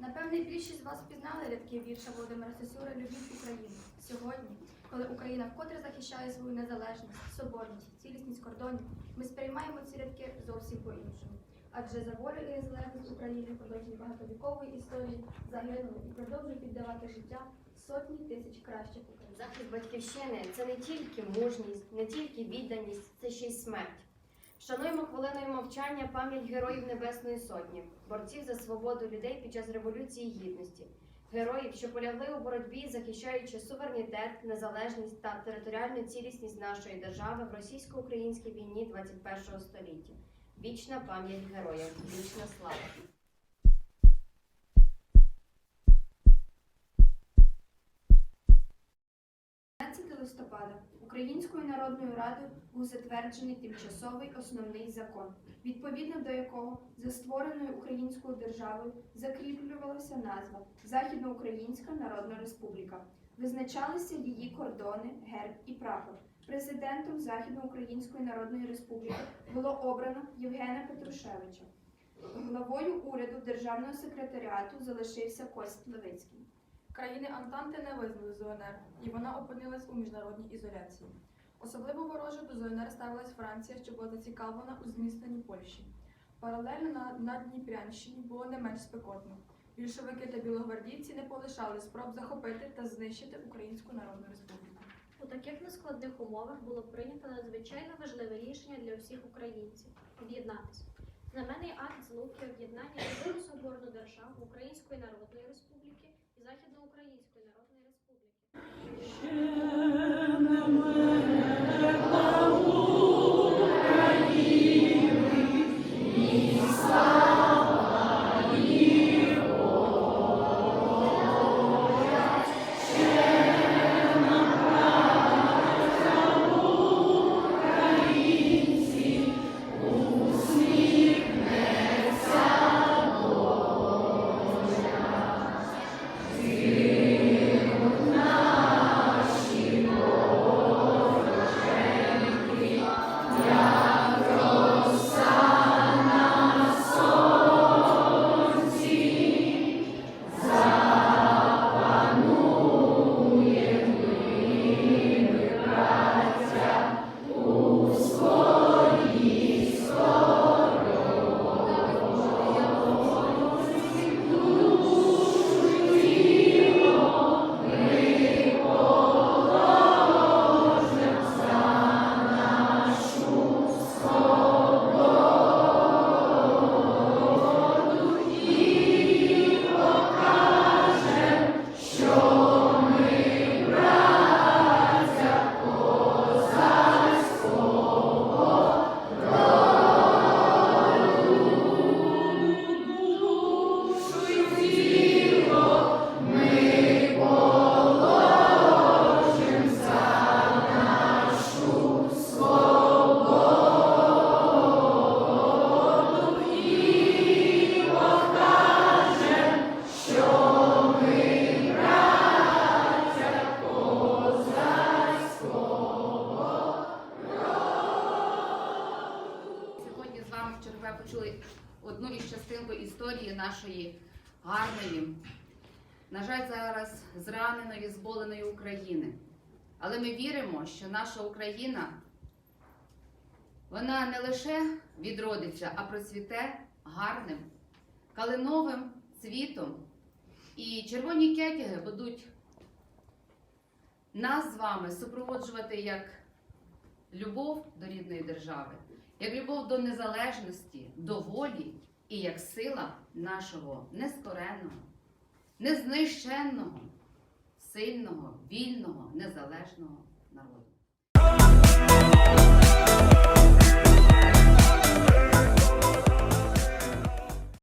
Напевне, більшість з вас пізнали рядки вірша Володимира Сосюри Любіть Україну. Сьогодні, коли Україна вкотре захищає свою незалежність, соборність, цілісність кордонів, ми сприймаємо ці рядки зовсім по-іншому. Адже за волю і незалежність України впродовж багатовікової історії загинули і продовжують віддавати життя сотні тисяч кращих українців. Захист батьківщини це не тільки мужність, не тільки відданість, це ще й смерть. Шануємо хвилиною мовчання пам'ять героїв Небесної Сотні, борців за свободу людей під час Революції Гідності, героїв, що полягли у боротьбі, захищаючи суверенітет, незалежність та територіальну цілісність нашої держави в російсько-українській війні 21 століття. Вічна пам'ять героям, вічна слава. 15 листопада Українською народною радою був затверджений тимчасовий основний закон, відповідно до якого за створеною українською державою закріплювалася назва Західноукраїнська Народна Республіка. Визначалися її кордони, герб і прапор. Президентом Західноукраїнської Народної Республіки було обрано Євгена Петрушевича. Главою уряду державного секретаріату залишився Кость Левицький. Країни Антанти не визнали ЗУНР, і вона опинилась у міжнародній ізоляції. Особливо вороже до ЗУНР ставилась Франція, що була зацікавлена у зміцненні Польщі. Паралельно на, на Дніпрянщині було не менш спекотно. Більшовики та білогвардійці не полишали спроб захопити та знищити Українську Народну Республіку. У таких нескладних умовах було прийнято надзвичайно важливе рішення для всіх українців об'єднатися. Знаменний акт злуки об'єднання єдину соборну державу Української Народної Республіки Західноукраїнської Народної Республіки. Почули одну із частинку історії нашої гарної, на жаль, зараз зраненої, зболеної України. Але ми віримо, що наша Україна вона не лише відродиться, а процвіте гарним, калиновим цвітом. І червоні кетяги будуть нас з вами супроводжувати як любов до рідної держави, як любов до незалежності, до волі і як сила нашого нескореного, незнищенного, сильного, вільного, незалежного народу.